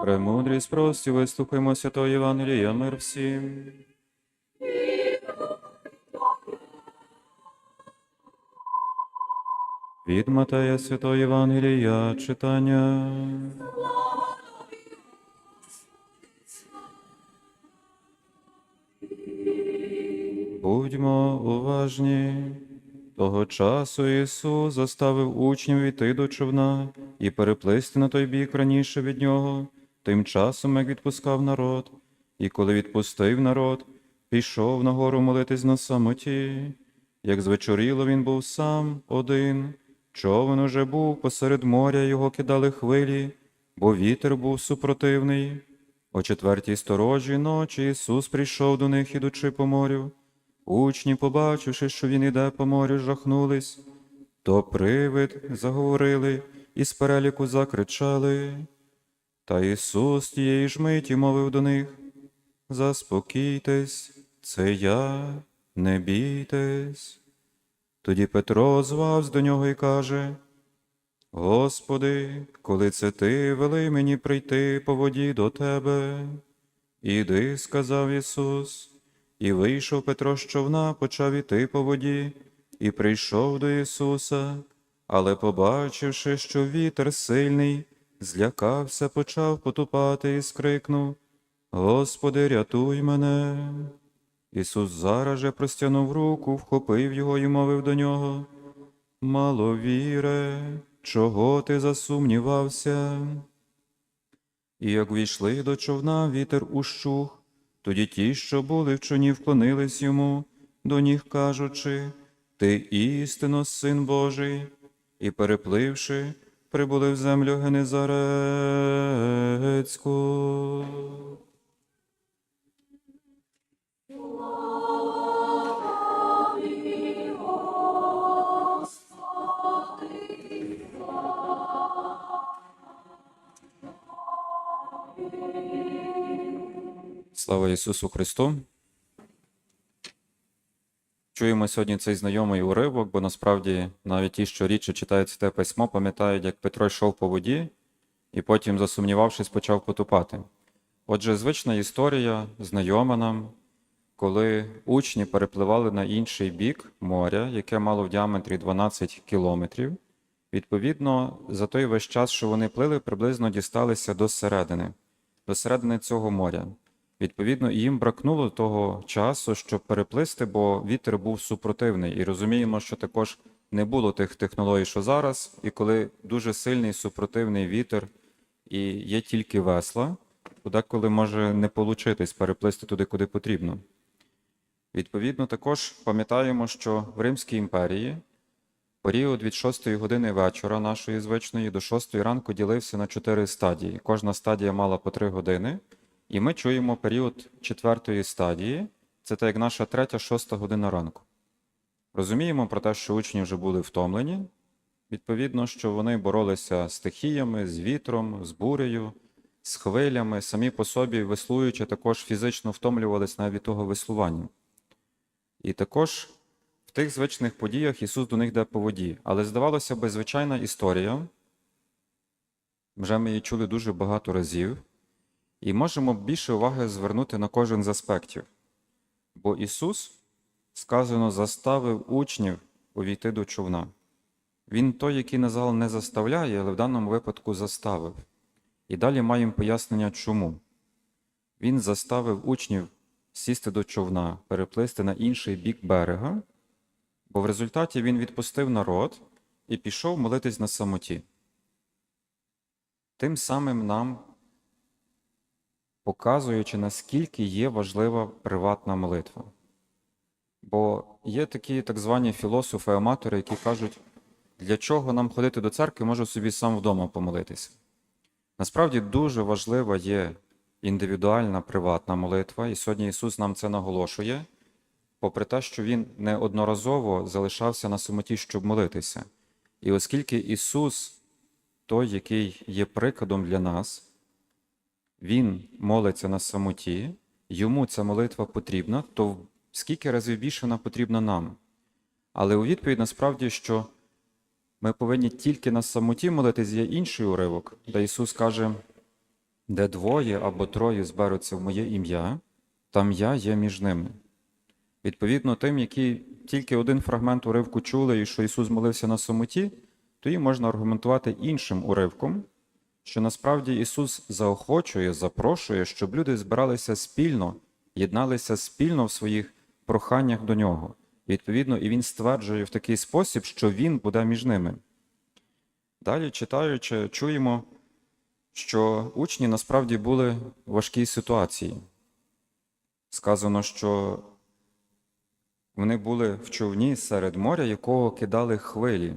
Премудрість прості, вислухаймо святого Євангелія, мир всім. Від Матея Святого Євангелія читання. Будьмо уважні. Того часу Ісус заставив учнів іти до човна і переплисти на той бік раніше від нього, тим часом, як відпускав народ, і коли відпустив народ, пішов на гору молитись на самоті. Як звечоріло він був сам один, човен уже був посеред моря, його кидали хвилі, бо вітер був супротивний. О четвертій сторожі ночі Ісус прийшов до них, ідучи по морю. Учні, побачивши, що він іде по морю, жахнулись, то привид заговорили і з переліку закричали. Та Ісус тієї ж миті мовив до них: Заспокійтесь, це я, не бійтесь. Тоді Петро звався до нього і каже: Господи, коли це ти вели мені прийти по воді до тебе. Іди, сказав Ісус. І вийшов Петро з човна, почав іти по воді, і прийшов до Ісуса, але, побачивши, що вітер сильний, злякався, почав потупати і скрикнув: Господи, рятуй мене. Ісус зараз же простягнув руку, вхопив його і мовив до нього: Маловіре, чого ти засумнівався? І як війшли до човна, вітер ущух. Тоді ті, що були в човні, вклонились йому, до ніг кажучи, Ти істинно син Божий, і, перепливши, прибули в землю Генезарецьку. Слава Ісусу Христу! Чуємо сьогодні цей знайомий уривок, бо насправді навіть ті, що рідше читають те письмо, пам'ятають, як Петро йшов по воді і потім, засумнівавшись, почав потупати. Отже, звична історія, знайома нам, коли учні перепливали на інший бік моря, яке мало в діаметрі 12 кілометрів. Відповідно, за той весь час, що вони плили, приблизно дісталися до середини, до середини цього моря. Відповідно, їм бракнуло того часу, щоб переплисти, бо вітер був супротивний. І розуміємо, що також не було тих технологій, що зараз, і коли дуже сильний супротивний вітер і є тільки весла, то деколи може не получитись переплисти туди, куди потрібно. Відповідно, також пам'ятаємо, що в Римській імперії період від 6 години вечора нашої звичної до 6 ранку ділився на 4 стадії. Кожна стадія мала по 3 години. І ми чуємо період четвертої стадії, це так як наша третя, шоста година ранку. Розуміємо про те, що учні вже були втомлені, відповідно, що вони боролися з стихіями, з вітром, з бурею, з хвилями, самі по собі веслуючи, також фізично втомлювалися навіть того веслування. І також в тих звичних подіях Ісус до них йде по воді. Але здавалося би, звичайна історія, вже ми її чули дуже багато разів. І можемо більше уваги звернути на кожен з аспектів. Бо Ісус, сказано, заставив учнів увійти до човна. Він той, який назал не заставляє, але в даному випадку заставив. І далі маємо пояснення, чому. Він заставив учнів сісти до човна, переплисти на інший бік берега, бо в результаті він відпустив народ і пішов молитись на самоті. Тим самим нам показуючи, наскільки є важлива приватна молитва. Бо є такі так звані філософи-аматори, які кажуть, для чого нам ходити до церкви, можу собі сам вдома помолитися. Насправді дуже важлива є індивідуальна приватна молитва, і сьогодні Ісус нам це наголошує, попри те, що Він неодноразово залишався на самоті, щоб молитися. І оскільки Ісус, той, який є прикладом для нас, він молиться на самоті, йому ця молитва потрібна, то скільки разів більше вона потрібна нам. Але у відповідь насправді, що ми повинні тільки на самоті молитись, є інший уривок, де Ісус каже: де двоє або троє зберуться в моє ім'я, там я є між ними. Відповідно, тим, які тільки один фрагмент уривку чули, і що Ісус молився на самоті, то їм можна аргументувати іншим уривком, що насправді Ісус заохочує, запрошує, щоб люди збиралися спільно, єдналися спільно в своїх проханнях до нього. І, відповідно, і Він стверджує в такий спосіб, що Він буде між ними. Далі, читаючи, чуємо, що учні насправді були в важкій ситуації. Сказано, що вони були в човні серед моря, якого кидали хвилі.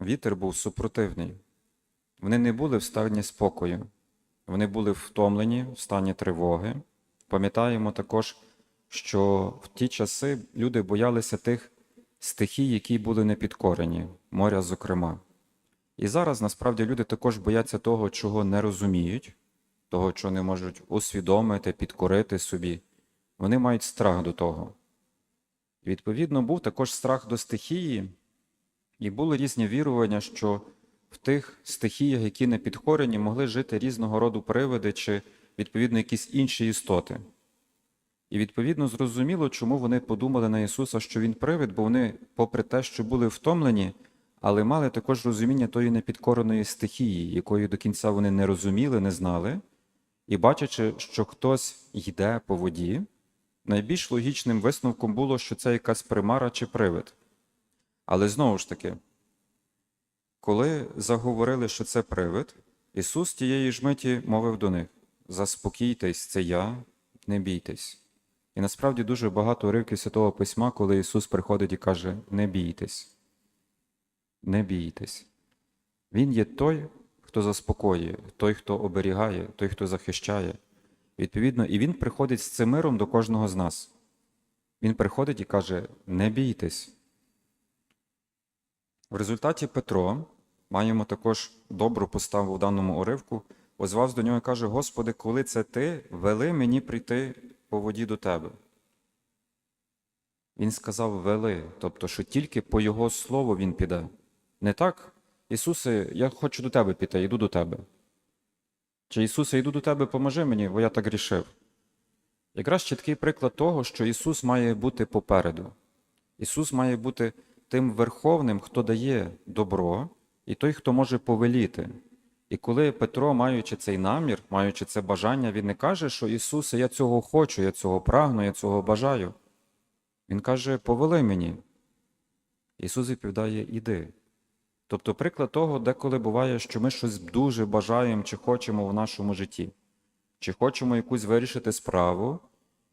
Вітер був супротивний. Вони не були в стані спокою, вони були втомлені в стані тривоги. Пам'ятаємо також, що в ті часи люди боялися тих стихій, які були непідкорені, моря, зокрема. І зараз насправді люди також бояться того, чого не розуміють, того, що не можуть усвідомити, підкорити собі. Вони мають страх до того. Відповідно, був також страх до стихії, і були різні вірування, що в тих стихіях, які не підкорені, могли жити різного роду привиди чи, відповідно, якісь інші істоти. І, відповідно, зрозуміло, чому вони подумали на Ісуса, що Він привид, бо вони, попри те, що були втомлені, але мали також розуміння тої непідкореної стихії, якої до кінця вони не розуміли, не знали, і бачачи, що хтось йде по воді, найбільш логічним висновком було, що це якась примара чи привид. Але знову ж таки, коли заговорили, що це привид, Ісус тієї ж миті мовив до них: Заспокійтесь, це я, не бійтесь. І насправді дуже багато уривків Святого Письма, коли Ісус приходить і каже: Не бійтесь, не бійтесь. Він є той, хто заспокоює, той, хто оберігає, той, хто захищає. Відповідно, і Він приходить з цим миром до кожного з нас. Він приходить і каже: Не бійтесь. В результаті Петро маємо також добру поставу в даному уривку. Озвався до нього і каже: Господи, коли це ти, вели мені прийти по воді до тебе. Він сказав вели, тобто, що тільки по Його слову він піде. Не так, Ісусе, я хочу до тебе піти, йду до тебе. Чи Ісусе, йду до тебе, поможи мені, бо я так рішив. Якраз чіткий приклад того, що Ісус має бути попереду. Ісус має бути тим верховним, хто дає добро, і той, хто може повеліти. І коли Петро, маючи цей намір, маючи це бажання, він не каже, що Ісусе, я цього хочу, я цього прагну, я цього бажаю. Він каже, повели мені. Ісус відповідає, іди. Тобто приклад того, деколи буває, що ми щось дуже бажаємо чи хочемо в нашому житті, чи хочемо якусь вирішити справу,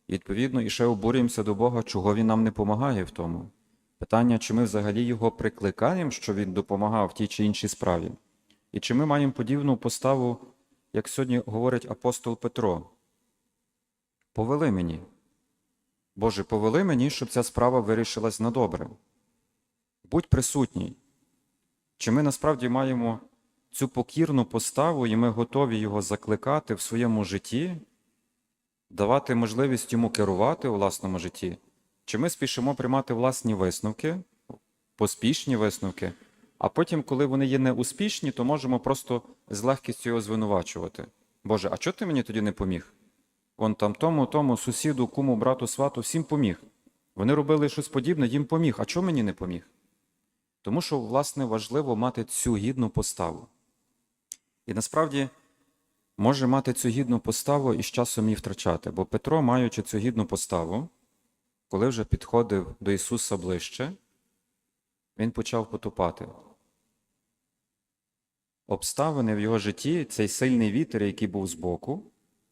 і відповідно і ще обурюємося до Бога, чого Він нам не допомагає в тому. Питання, чи ми взагалі його прикликаємо, що він допомагав в тій чи іншій справі, і чи ми маємо подібну поставу, як сьогодні говорить апостол Петро. Повели мені. Боже, повели мені, щоб ця справа вирішилась на добре. Будь присутній. Чи ми насправді маємо цю покірну поставу, і ми готові його закликати в своєму житті, давати можливість йому керувати у власному житті? Чи ми спішимо приймати власні висновки, поспішні висновки, а потім, коли вони є неуспішні, то можемо просто з легкістю його звинувачувати. Боже, а чого ти мені тоді не поміг? Вон там тому, тому, сусіду, куму, брату, свату, всім поміг. Вони робили щось подібне, їм поміг. А чого мені не поміг? Тому що, власне, важливо мати цю гідну поставу. І насправді може мати цю гідну поставу і з часом її втрачати. Бо Петро, маючи цю гідну поставу, коли вже підходив до Ісуса ближче, він почав потопати. Обставини в його житті, цей сильний вітер, який був збоку,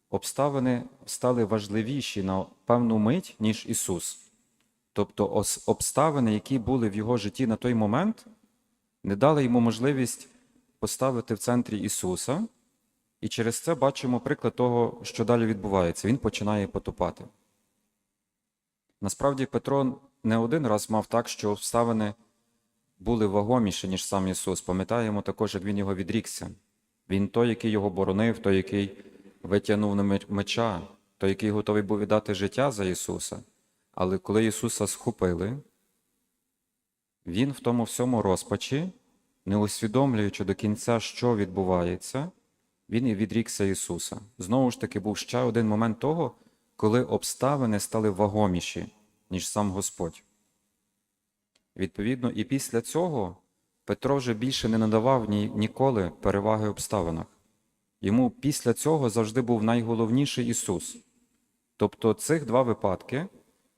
обставини стали важливіші на певну мить, ніж Ісус. Тобто обставини, які були в його житті на той момент, не дали йому можливість поставити в центрі Ісуса, і через це бачимо приклад того, що далі відбувається. Він починає потопати. Насправді, Петро не один раз мав так, що обставини були вагоміші, ніж сам Ісус. Пам'ятаємо також, як Він його відрікся. Він той, який його боронив, той, який витягнув на меча, той, який готовий був віддати життя за Ісуса. Але коли Ісуса схопили, Він в тому всьому розпачі, не усвідомлюючи до кінця, що відбувається, він і відрікся Ісуса. Знову ж таки, був ще один момент того, коли обставини стали вагоміші, ніж сам Господь. Відповідно, і після цього Петро вже більше не надавав ні, ніколи переваги обставинах. Йому після цього завжди був найголовніший Ісус. Тобто цих два випадки,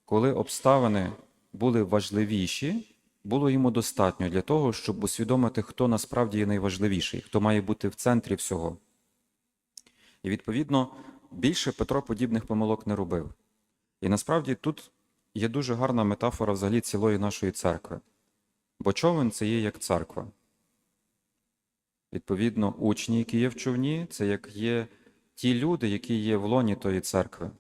коли обставини були важливіші, було йому достатньо для того, щоб усвідомити, хто насправді є найважливіший, хто має бути в центрі всього. І відповідно більше Петро подібних помилок не робив. І насправді тут є дуже гарна метафора взагалі цілої нашої церкви. Бо човен це є як церква. Відповідно, учні, які є в човні, це як є ті люди, які є в лоні тої церкви.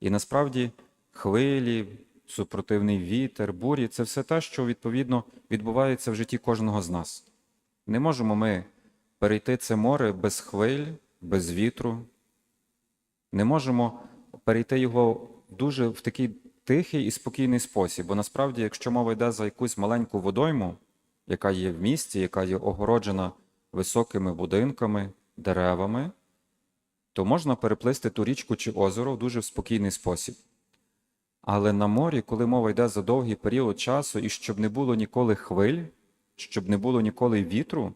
І насправді хвилі, супротивний вітер, бурі це все те, що відповідно відбувається в житті кожного з нас. Не можемо ми перейти це море без хвиль, без вітру. Не можемо перейти його дуже в такий тихий і спокійний спосіб. Бо насправді, якщо мова йде за якусь маленьку водойму, яка є в місті, яка є огороджена високими будинками, деревами, то можна переплисти ту річку чи озеро в дуже спокійний спосіб. Але на морі, коли мова йде за довгий період часу, і щоб не було ніколи хвиль, щоб не було ніколи вітру,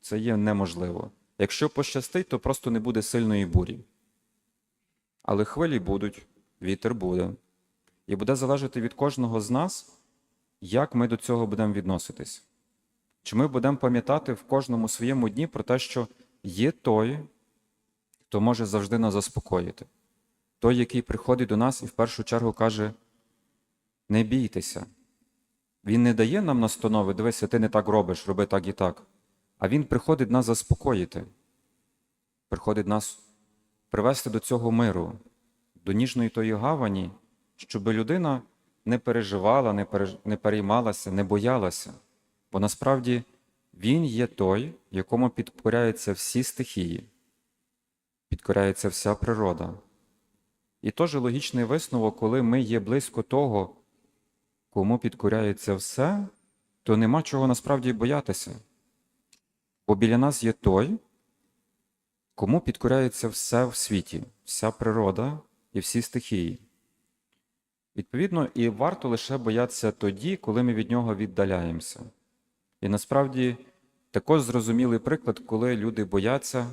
це є неможливо. Якщо пощастить, то просто не буде сильної бурі. Але хвилі будуть, вітер буде. І буде залежати від кожного з нас, як ми до цього будемо відноситись. Чи ми будемо пам'ятати в кожному своєму дні про те, що є той, хто може завжди нас заспокоїти, той, який приходить до нас і в першу чергу каже: не бійтеся. Він не дає нам настанови, дивися, ти не так робиш, роби так і так. А Він приходить нас заспокоїти, приходить нас привести до цього миру, до ніжної тої гавані, щоб людина не переживала, не, переж... не переймалася, не боялася. Бо насправді Він є той, якому підкоряються всі стихії, підкоряється вся природа. І теж логічний висновок, коли ми є близько того, кому підкоряється все, то нема чого насправді боятися. Бо біля нас є той, кому підкоряється все в світі, вся природа і всі стихії. Відповідно, і варто лише боятися тоді, коли ми від нього віддаляємося. І насправді також зрозумілий приклад, коли люди бояться,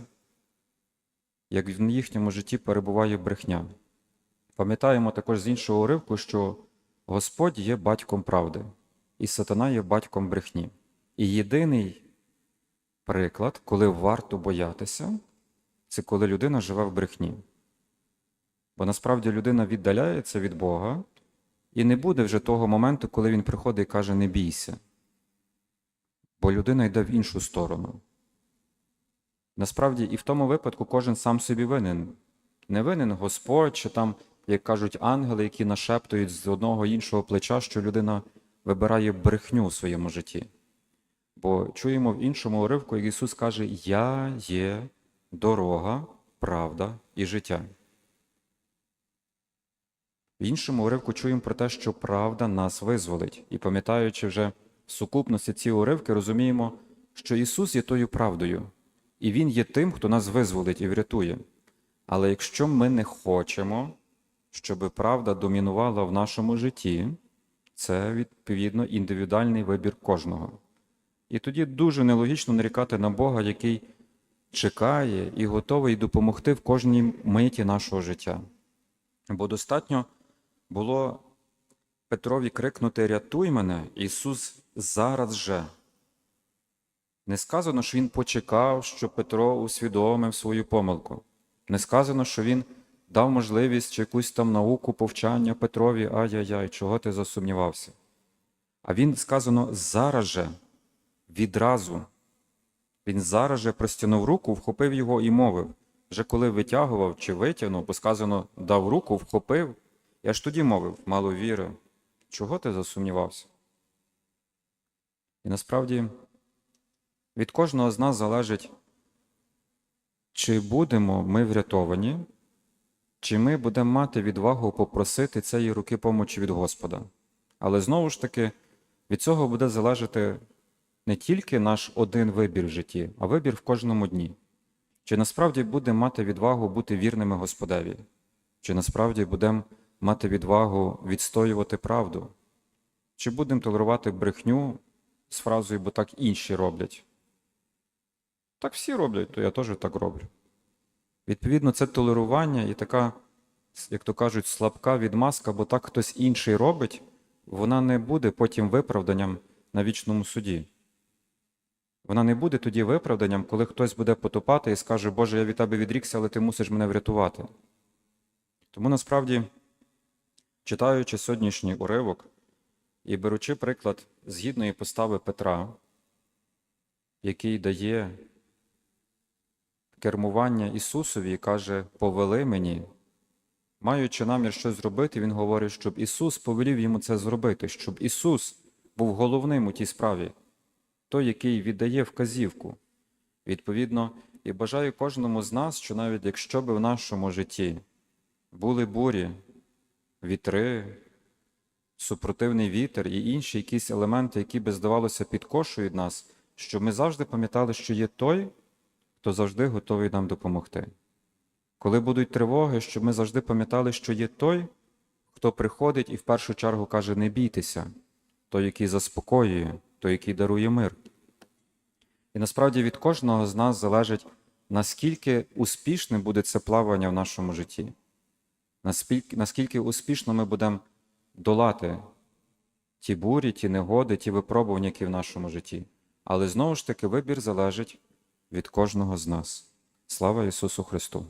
як в їхньому житті перебуває брехня. Пам'ятаємо також з іншого уривку, що Господь є батьком правди, і сатана є батьком брехні. І єдиний приклад, коли варто боятися, це коли людина живе в брехні. Бо насправді людина віддаляється від Бога, і не буде вже того моменту, коли він приходить і каже: не бійся. Бо людина йде в іншу сторону. Насправді, і в тому випадку кожен сам собі винен. Не винен Господь, чи там, як кажуть, ангели, які нашептують з одного іншого плеча, що людина вибирає брехню у своєму житті. Бо чуємо в іншому уривку, як Ісус каже: Я є дорога, правда і життя. В іншому уривку чуємо про те, що правда нас визволить. І пам'ятаючи вже в сукупності ці уривки, розуміємо, що Ісус є тою правдою, і Він є тим, хто нас визволить і врятує. Але якщо ми не хочемо, щоб правда домінувала в нашому житті, це відповідно індивідуальний вибір кожного. І тоді дуже нелогічно нарікати на Бога, який чекає і готовий допомогти в кожній миті нашого життя. Бо достатньо було Петрові крикнути Рятуй мене, Ісус зараз же. Не сказано, що Він почекав, що Петро усвідомив свою помилку. Не сказано, що Він дав можливість чи якусь там науку повчання Петрові, ай-яй-яй, чого ти засумнівався. А він сказано зараз же, відразу. Він зараз же простягнув руку, вхопив його і мовив. Вже коли витягував чи витягнув, бо сказано, дав руку, вхопив. Я ж тоді мовив, мало віри, чого ти засумнівався? І насправді від кожного з нас залежить, чи будемо ми врятовані, чи ми будемо мати відвагу попросити цієї руки помочі від Господа. Але знову ж таки, від цього буде залежати не тільки наш один вибір в житті, а вибір в кожному дні. Чи насправді будемо мати відвагу бути вірними Господеві? Чи насправді будемо мати відвагу відстоювати правду? Чи будемо толерувати брехню з фразою, бо так інші роблять? Так всі роблять, то я теж так роблю. Відповідно, це толерування і така, як то кажуть, слабка відмазка, бо так хтось інший робить, вона не буде потім виправданням на вічному суді. Вона не буде тоді виправданням, коли хтось буде потопати і скаже, Боже, я від тебе відрікся, але ти мусиш мене врятувати. Тому насправді, читаючи сьогоднішній уривок і беручи приклад з гідної постави Петра, який дає кермування Ісусові і каже, повели мені, маючи намір щось зробити, Він говорить, щоб Ісус повелів йому це зробити, щоб Ісус був головним у тій справі той, який віддає вказівку. Відповідно, і бажаю кожному з нас, що навіть якщо би в нашому житті були бурі, вітри, супротивний вітер і інші якісь елементи, які би, здавалося, підкошують нас, щоб ми завжди пам'ятали, що є той, хто завжди готовий нам допомогти. Коли будуть тривоги, щоб ми завжди пам'ятали, що є той, хто приходить і в першу чергу каже: не бійтеся, той, який заспокоює, той, який дарує мир. І насправді від кожного з нас залежить, наскільки успішним буде це плавання в нашому житті, наскільки, успішно ми будемо долати ті бурі, ті негоди, ті випробування, які в нашому житті. Але знову ж таки вибір залежить від кожного з нас. Слава Ісусу Христу!